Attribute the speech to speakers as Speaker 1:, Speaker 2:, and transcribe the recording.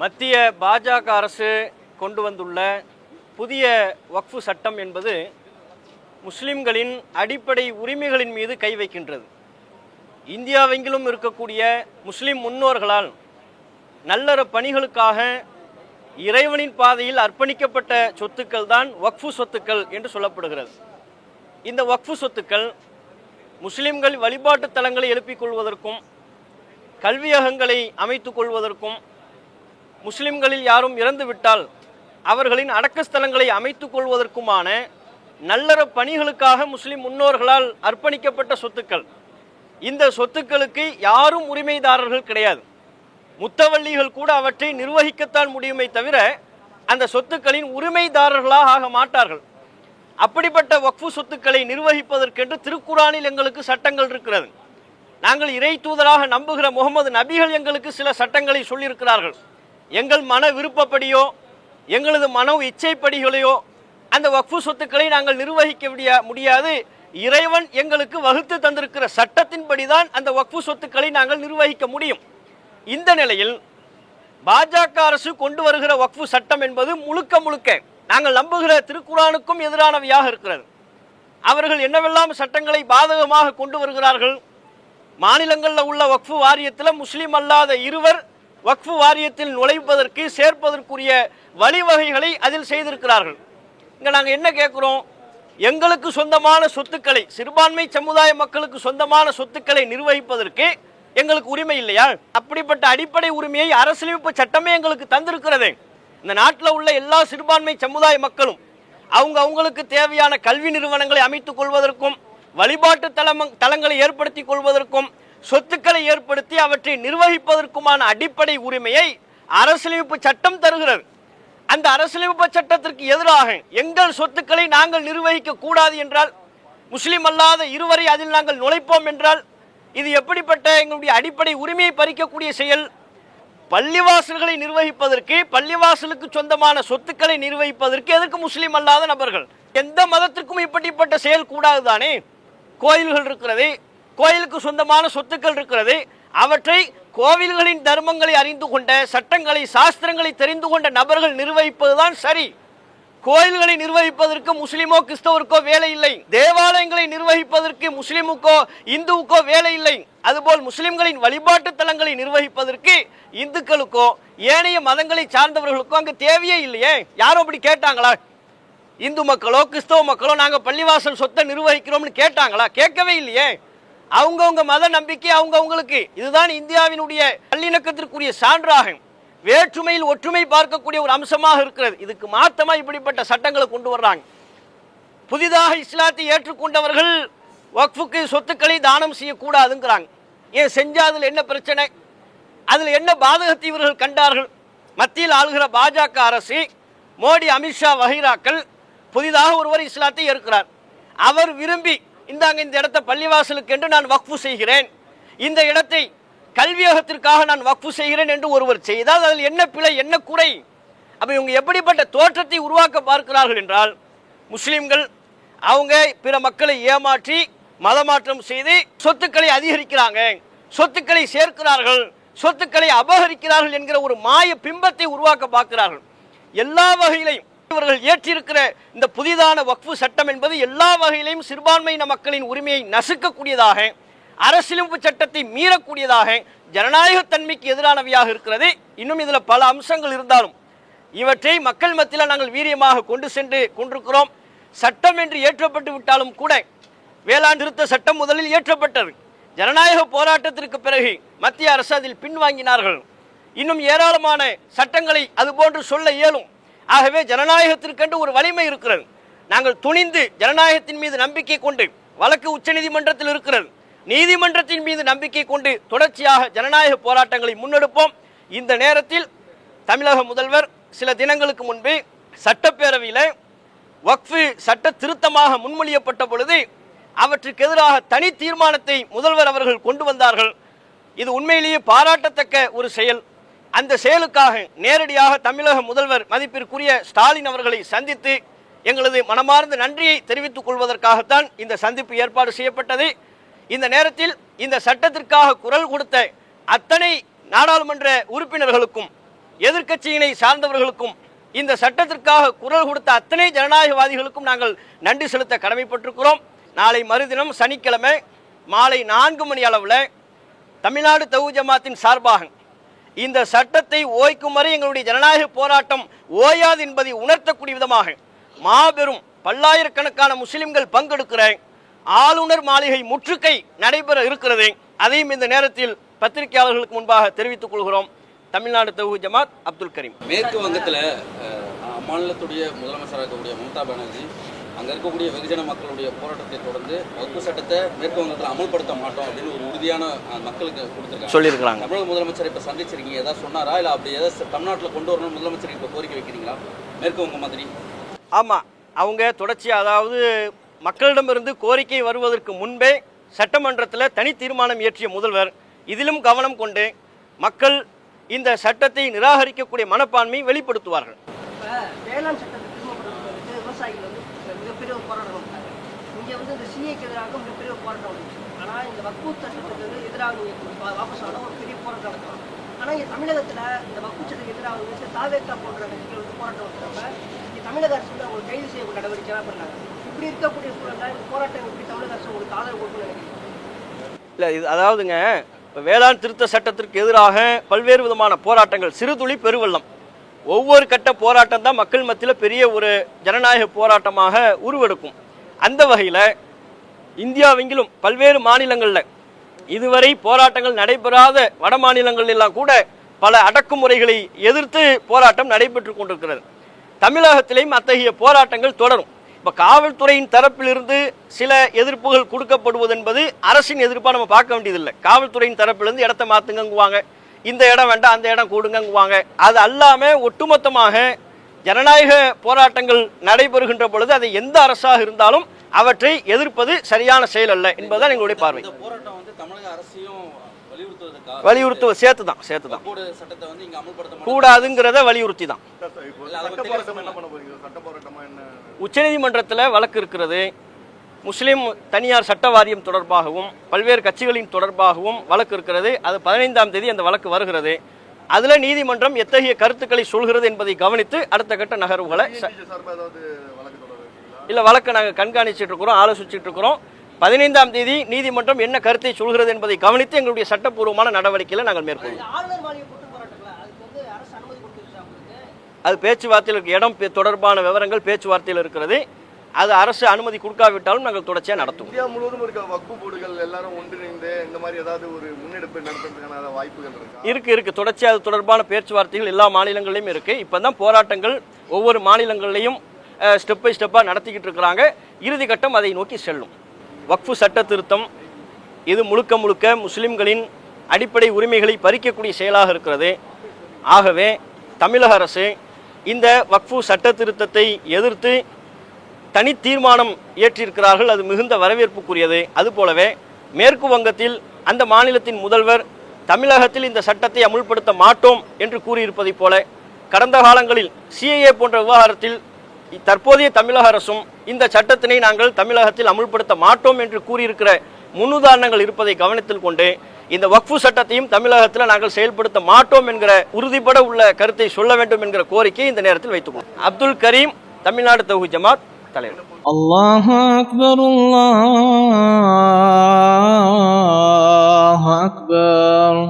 Speaker 1: மத்திய பாஜக அரசு கொண்டு வந்துள்ள புதிய வக்ஃபு சட்டம் என்பது முஸ்லிம்களின் அடிப்படை உரிமைகளின் மீது கை வைக்கின்றது. இந்தியாவெங்கிலும் இருக்கக்கூடிய முஸ்லிம் முன்னோர்களால் நல்லற பணிகளுக்காக இறைவனின் பாதையில் அர்ப்பணிக்கப்பட்ட சொத்துக்கள் தான் வக்ஃபு சொத்துக்கள் என்று சொல்லப்படுகிறது. இந்த வக்ஃபு சொத்துக்கள் முஸ்லிம்கள் வழிபாட்டு தலங்களை எழுப்பிக் கொள்வதற்கும் கல்வியகங்களை அமைத்துக் கொள்வதற்கும் முஸ்லிம்களில் யாரும் இறந்துவிட்டால் அவர்களின் அடக்கஸ்தலங்களை அமைத்துக் கொள்வதற்குமான நல்லற பணிகளுக்காக முஸ்லிம் முன்னோர்களால் அர்ப்பணிக்கப்பட்ட சொத்துக்கள். இந்த சொத்துக்களுக்கு யாரும் உரிமைதாரர்கள் கிடையாது. முத்தவள்ளிகள் கூட அவற்றை நிர்வகிக்கத்தான் முடியுமே தவிர அந்த சொத்துக்களின் உரிமைதாரர்களாக ஆக மாட்டார்கள். அப்படிப்பட்ட வக்ஃபு சொத்துக்களை நிர்வகிப்பதற்கென்று திருக்குறானில் எங்களுக்கு சட்டங்கள் இருக்கிறது. நாங்கள் இறை தூதராக நம்புகிற முகமது நபிகள் எங்களுக்கு சில சட்டங்களை சொல்லியிருக்கிறார்கள். எங்கள் மன விருப்பப்படியோ எங்களது மன இச்சைப்படிகளையோ அந்த வக்ஃபு சொத்துக்களை நாங்கள் நிர்வகிக்க முடியாது. இறைவன் எங்களுக்கு வகுத்து தந்திருக்கிற சட்டத்தின்படி தான் அந்த வக்ஃபு சொத்துக்களை நாங்கள் நிர்வகிக்க முடியும். இந்த நிலையில் பாஜக அரசு கொண்டு வருகிற வக்ஃபு சட்டம் என்பது முழுக்க முழுக்க நாங்கள் நம்புகிற திருக்குறானுக்கும் எதிரானவையாக இருக்கிறது. அவர்கள் என்னவெல்லாம் சட்டங்களை பாதகமாக கொண்டு வருகிறார்கள்? மாநிலங்களில் உள்ள வக்ஃபு வாரியத்தில் முஸ்லீம் அல்லாத இருவர் வக்ஃபு வாரியத்தில் நுழைப்பதற்கு சேர்ப்பதற்குரிய வழிவகைகளை அதில் செய்திருக்கிறார்கள். இங்கே நாங்கள் என்ன கேட்குறோம் எங்களுக்கு சொந்தமான சொத்துக்களை சிறுபான்மை சமுதாய மக்களுக்கு சொந்தமான சொத்துக்களை நிர்வகிப்பதற்கு எங்களுக்கு உரிமை இல்லையா? அப்படிப்பட்ட அடிப்படை உரிமையை அரசியலமைப்பு சட்டமே எங்களுக்கு தந்திருக்கிறது. இந்த நாட்டில் உள்ள எல்லா சிறுபான்மை சமுதாய மக்களும் அவங்க அவங்களுக்கு தேவையான கல்வி நிறுவனங்களை அமைத்துக் கொள்வதற்கும் வழிபாட்டு தளம் தளங்களை ஏற்படுத்தி கொள்வதற்கும் சொத்துக்களை ஏற்படுத்தி அவற்றை நிர்வகிப்பதற்குமான அடிப்படை உரிமையை அரசியலமைப்பு சட்டம் தருகிறது. அந்த அரசியலமைப்பு சட்டத்திற்கு எதிராக எங்கள் சொத்துக்களை நாங்கள் நிர்வகிக்க கூடாது என்றால் முஸ்லீம் அல்லாத இருவரை அதில் நாங்கள் நுழைப்போம் என்றால் இது எப்படிப்பட்ட எங்களுடைய அடிப்படை உரிமையை பறிக்கக்கூடிய செயல்? பள்ளிவாசல்களை நிர்வகிப்பதற்கு பள்ளிவாசலுக்கு சொந்தமான சொத்துக்களை நிர்வகிப்பதற்கு எதற்கு முஸ்லீம் அல்லாத நபர்கள்? எந்த மதத்திற்கும் இப்படிப்பட்ட செயல் கூடாது தானே? கோயில்கள் இருக்கிறது கோயிலுக்கு சொந்தமான சொத்துக்கள் இருக்கிறது. அவற்றை கோவில்களின் தர்மங்களை அறிந்து கொண்ட சட்டங்களை சாஸ்திரங்களை தெரிந்து கொண்ட நபர்கள் நிர்வகிப்பதுதான் சரி. கோயில்களை நிர்வகிப்பதற்கு முஸ்லிமோ கிறிஸ்தவருக்கோ வேலை இல்லை. தேவாலயங்களை நிர்வகிப்பதற்கு முஸ்லிமுக்கோ இந்துவுக்கோ வேலை இல்லை. அதுபோல் முஸ்லிம்களின் வழிபாட்டு தலங்களை நிர்வகிப்பதற்கு இந்துக்களுக்கோ ஏனைய மதங்களை சார்ந்தவர்களுக்கோ அங்கு தேவையே இல்லையே. யாரும் அப்படி கேட்டாங்களா? இந்து மக்களோ கிறிஸ்தவ மக்களோ நாங்கள் பள்ளிவாசல் சொத்தை நிர்வகிக்கிறோம்னு கேட்டாங்களா? கேட்கவே இல்லையே. அவங்கவுங்க மத நம்பிக்கை அவங்கவுங்களுக்கு இதுதான் இந்தியாவினுடைய நல்லிணக்கத்திற்குரிய சான்றாகும். வேற்றுமையில் ஒற்றுமை பார்க்கக்கூடிய ஒரு அம்சமாக இருக்கிறது. இதுக்கு மாத்தமாக இப்படிப்பட்ட சட்டங்களை கொண்டு வர்றாங்க. புதிதாக இஸ்லாத்தை ஏற்றுக்கொண்டவர்கள் வக்ஃபுக்கு சொத்துக்களை தானம் செய்யக்கூடாதுங்கிறாங்க. ஏன் செஞ்சால் அதில் என்ன பிரச்சனை? அதில் என்ன பாதகத்தை இவர்கள் கண்டார்கள்? மத்தியில் ஆளுகிற பாஜக அரசு மோடி அமித்ஷா வகைராக்கள் புதிதாக ஒருவர் இஸ்லாத்தை ஏற்கிறார். அவர் விரும்பி இந்தாங்க இந்த இடத்த பள்ளிவாசலுக்கு என்று நான் வக்ஃபு செய்கிறேன். இந்த இடத்தை கல்வியகத்திற்காக நான் வக்ஃபு செய்கிறேன் என்று ஒருவர் செய்தால் அதில் என்ன பிழை என்ன குறை? அப்போ இவங்க எப்படிப்பட்ட தோற்றத்தை உருவாக்க பார்க்கிறார்கள் என்றால் முஸ்லீம்கள் அவங்க பிற மக்களை ஏமாற்றி மதமாற்றம் செய்து சொத்துக்களை அதிகரிக்கிறாங்க. சொத்துக்களை சேர்க்கிறார்கள். சொத்துக்களை அபகரிக்கிறார்கள் என்கிற ஒரு மாய பிம்பத்தை உருவாக்க பார்க்கிறார்கள். எல்லா வகையிலையும் மருத்துவர்கள் ஏற்றிருக்கிற இந்த புதிதான வக்ஃபு சட்டம் என்பது எல்லா வகையிலையும் சிறுபான்மையின மக்களின் உரிமையை நசுக்கக்கூடியதாக அரசியலமைப்பு சட்டத்தை மீறக்கூடியதாக ஜனநாயகத்தன்மைக்கு எதிரானவையாக இருக்கிறது. இன்னும் இதில் பல அம்சங்கள் இருந்தாலும் இவற்றை மக்கள் மத்தியில் நாங்கள் வீரியமாக கொண்டு சென்று கொண்டிருக்கிறோம். சட்டம் என்று ஏற்றப்பட்டு விட்டாலும் கூட வேளாண் திருத்த சட்டம் முதலில் இயற்றப்பட்டது ஜனநாயக போராட்டத்திற்கு பிறகு மத்திய அரசு அதில் பின்வாங்கினார்கள். இன்னும் ஏராளமான சட்டங்களை அதுபோன்று சொல்ல இயலும். ஆகவே ஜனநாயகத்திற்கென்று ஒரு வலிமை இருக்கிறது. நாங்கள் துணிந்து ஜனநாயகத்தின் மீது நம்பிக்கை கொண்டு வழக்கு உச்சநீதிமன்றத்தில் இருக்கிறது. நீதிமன்றத்தின் மீது நம்பிக்கை கொண்டு தொடர்ச்சியாக ஜனநாயக போராட்டங்களை முன்னெடுப்போம். இந்த நேரத்தில் தமிழக முதல்வர் சில தினங்களுக்கு முன்பு சட்டப்பேரவையில் வக்ஃபு சட்ட திருத்தமாக முன்மொழியப்பட்ட பொழுது அவற்றுக்கு எதிராக தனி தீர்மானத்தை முதல்வர் அவர்கள் கொண்டு வந்தார்கள். இது உண்மையிலேயே பாராட்டத்தக்க ஒரு செயல். அந்த செயலுக்காக நேரடியாக தமிழக முதல்வர் மதிப்பிற்குரிய ஸ்டாலின் அவர்களை சந்தித்து எங்களது மனமார்ந்த நன்றியை தெரிவித்துக் கொள்வதற்காகத்தான் இந்த சந்திப்பு ஏற்பாடு செய்யப்பட்டது. இந்த நேரத்தில் இந்த சட்டத்திற்காக குரல் கொடுத்த அத்தனை நாடாளுமன்ற உறுப்பினர்களுக்கும் எதிர்க்கட்சியினை சார்ந்தவர்களுக்கும் இந்த சட்டத்திற்காக குரல் கொடுத்த அத்தனை ஜனநாயகவாதிகளுக்கும் நாங்கள் நன்றி செலுத்த கடமைப்பட்டிருக்கிறோம். நாளை மறுதினம் சனிக்கிழமை மாலை நான்கு மணி அளவில் தமிழ்நாடு தவு ஜமாத்தின் சார்பாக இந்த சட்டத்தை ஓய்க்கும் வரை எங்களுடைய ஜனநாயக போராட்டம் ஓயாது என்பதை உணர்த்தக்கூடிய விதமாக மாபெரும் பல்லாயிரக்கணக்கான முஸ்லிம்கள் பங்கெடுக்கிற ஆளுநர் மாளிகை முற்றுகை நடைபெற இருக்கிறது. அதையும் இந்த நேரத்தில் பத்திரிகையாளர்களுக்கு முன்பாக தெரிவித்துக் கொள்கிறோம். தமிழ்நாடு தொகு ஜமாத் அப்துல் கரீம்.
Speaker 2: மேற்கு வங்கத்தில் அம்மாநிலத்துடைய முதலமைச்சராக இருக்கக்கூடிய மம்தா பானர்ஜி அங்கே இருக்கக்கூடிய வெகுஜன மக்களுடைய போராட்டத்தை தொடர்ந்து வகுப்பு சட்டத்தை மேற்கு வங்கத்தில் அமல்படுத்த மாட்டோம் அப்படின்னு ஒரு உறுதியான மக்களுக்கு கொடுத்துருக்காங்க.
Speaker 1: சொல்லியிருக்கிறாங்க.
Speaker 2: தமிழக முதலமைச்சர் இப்போ சந்திச்சிருக்கீங்க. ஏதாவது சொன்னாரா? இல்லை அப்படி ஏதாவது தமிழ்நாட்டில் கொண்டு வரணும்னு முதலமைச்சருக்கு இப்போ கோரிக்கை வைக்கிறீங்களா? மேற்கு வங்க மாதிரி.
Speaker 1: ஆமாம் அவங்க தொடர்ச்சியாக அதாவது மக்களிடமிருந்து கோரிக்கை வருவதற்கு முன்பே சட்டமன்றத்தில் தனி தீர்மானம் இயற்றிய முதல்வர். இதிலும் கவனம் கொண்டு மக்கள் இந்த சட்டத்தை நிராகரிக்கக்கூடிய மனப்பான்மையை வெளிப்படுத்துவார்கள்
Speaker 3: இப்போ வேளாண் சட்டத்தை திரும்ப கொண்டு வந்ததுக்கு விவசாயிகள் வந்து மிகப்பெரிய ஒரு போராட்டம் நடத்தாங்க இங்கே வந்து இந்த சிஏக்கு எதிராக மிகப்பெரிய போராட்டம் வந்துச்சு. ஆனால் இந்த வக்பு சட்டத்துக்கு வந்து எதிராக வாபஸ் ஆனால் ஒரு பெரிய போராட்டம் நடக்கும். ஆனால் இங்கே தமிழகத்தில் இந்த வக்பு சட்டத்துக்கு எதிராக வந்து இந்த தாவேக்கா போன்ற கட்சிகள் வந்து போராட்டம் நடத்துறப்ப இங்கே தமிழக அரசு வந்து அவங்க கைது செய்யக்கூடிய நடவடிக்கைலாம் பண்ணாங்க. இப்படி இருக்கக்கூடிய சூழலில் இந்த போராட்டம் எப்படி தமிழக அரசு உங்களுக்கு ஆதரவு கொடுக்கணும்னு
Speaker 1: இல்லை இது அதாவதுங்க இப்போ வேளாண் திருத்த சட்டத்திற்கு எதிராக பல்வேறு விதமான போராட்டங்கள் சிறுதுளி பெருவெள்ளம். ஒவ்வொரு கட்ட போராட்டம் தான் மக்கள் மத்தியில் பெரிய ஒரு ஜனநாயக போராட்டமாக உருவெடுக்கும். அந்த வகையில் இந்தியாவெங்கிலும் பல்வேறு மாநிலங்களில் இதுவரை போராட்டங்கள் நடைபெறாத வட மாநிலங்கள் எல்லாம் கூட பல அடக்குமுறைகளை எதிர்த்து போராட்டம் நடைபெற்று கொண்டிருக்கிறது. தமிழகத்திலேயும் அத்தகைய போராட்டங்கள் தொடரும். இப்போ காவல்துறையின் தரப்பிலிருந்து சில எதிர்ப்புகள் கொடுக்கப்படுவது என்பது அரசின் எதிர்ப்பாக நம்ம பார்க்க வேண்டியதில்லை. காவல்துறையின் தரப்பிலிருந்து இடத்த மாற்றுங்குவாங்க இந்த இடம் வேண்டாம் அந்த இடம் கூடுங்கங்குவாங்க. அது அல்லாமல் ஒட்டுமொத்தமாக ஜனநாயக போராட்டங்கள் நடைபெறுகின்ற பொழுது அது எந்த அரசாக இருந்தாலும் அவற்றை எதிர்ப்பது சரியான செயல் அல்ல என்பதுதான் எங்களுடைய பார்வை.
Speaker 2: இந்த போராட்டம் வந்து தமிழக அரசையும் வலியுறுத்துவதற்காக
Speaker 1: வலியுறுத்துவ சேர்த்து தான் சேர்த்து தான் கூடாதுங்கிறத வலியுறுத்தி தான் உச்சநீதிமன்றத்தில் வழக்கு இருக்கிறது. முஸ்லிம் தனியார் சட்ட வாரியம் தொடர்பாகவும் பல்வேறு கட்சிகளின் தொடர்பாகவும் வழக்கு இருக்கிறது. அது பதினைந்தாம் தேதி அந்த வழக்கு வருகிறது. அதில் நீதிமன்றம் எத்தகைய கருத்துக்களை சொல்கிறது என்பதை கவனித்து அடுத்த கட்ட நகர்வுகளை இல்லை வழக்கை நாங்கள் கண்காணிச்சிட்டு இருக்கிறோம் ஆலோசிச்சுட்டு இருக்கிறோம் பதினைந்தாம் தேதி நீதிமன்றம் என்ன கருத்தை சொல்கிறது என்பதை கவனித்து எங்களுடைய சட்டப்பூர்வமான நடவடிக்கைகளை நாங்கள் மேற்கொள்வோம்.
Speaker 3: இந்த ஆளுநர் மாளிகை கூட்டு போராட்டங்களா அதுக்கு வந்து அரசு அனுமதி கொடுத்துருச்சா உங்களுக்கு?
Speaker 1: அது பேச்சுவார்த்தையில் இருக்கு இடம் பே- தொடர்பான விவரங்கள் பேச்சுவார்த்தையில் இருக்கிறது. அது அரசு அனுமதி கொடுக்காவிட்டாலும் நாங்கள் தொடர்ச்சியாக நடத்துவோம்.
Speaker 4: இந்தியா முழுவதும் இருக்க வக்பு போர்டுகள் எல்லாரும் ஒன்றிணைந்து இந்த மாதிரி ஏதாவது ஒரு முன்னெடுப்பு நடத்துறதுக்கான வாய்ப்புகள் இருக்கா?
Speaker 1: இருக்கு இருக்கு. தொடர்ச்சியாக அது தொடர்பான பேச்சுவார்த்தைகள் எல்லா மாநிலங்களிலும் இருக்கு. இப்போ தான் போராட்டங்கள் ஒவ்வொரு மாநிலங்கள்லையும் ஸ்டெப் பை ஸ்டெப்பாக நடத்திக்கிட்டு இருக்கிறாங்க. இறுதி கட்டம் அதை நோக்கி செல்லும். வக்ஃபு சட்ட திருத்தம் இது முழுக்க முழுக்க முஸ்லிம்களின் அடிப்படை உரிமைகளை பறிக்கக்கூடிய செயலாக இருக்கிறது. ஆகவே தமிழக அரசு இந்த வக்ஃபு சட்ட திருத்தத்தை எதிர்த்து தனி தீர்மானம் இயற்றியிருக்கிறார்கள். அது மிகுந்த வரவேற்புக்குரியது. அதுபோலவே மேற்கு வங்கத்தில் அந்த மாநிலத்தின் முதல்வர் தமிழகத்தில் இந்த சட்டத்தை அமுல்படுத்த மாட்டோம் என்று கூறியிருப்பதைப் போல கடந்த காலங்களில் சிஏஏ போன்ற விவகாரத்தில் தற்போதைய தமிழக அரசும் இந்த சட்டத்தினை நாங்கள் தமிழகத்தில் அமுல்படுத்த மாட்டோம் என்று கூறியிருக்கிற முன்னுதாரணங்கள் இருப்பதை கவனத்தில் கொண்டு இந்த வக்ஃபு சட்டத்தையும் தமிழகத்தில் நாங்கள் செயல்படுத்த மாட்டோம் என்கிற உறுதிபட உள்ள கருத்தை சொல்ல வேண்டும் என்கிற கோரிக்கை இந்த நேரத்தில் வைத்துக்கொள்ளும் அப்துல் கரீம் தமிழ்நாடு தொகுதி ஜமாத் தலைவர்.
Speaker 5: அல்லாஹ் அக்பர் அல்லாஹ் அக்பர்.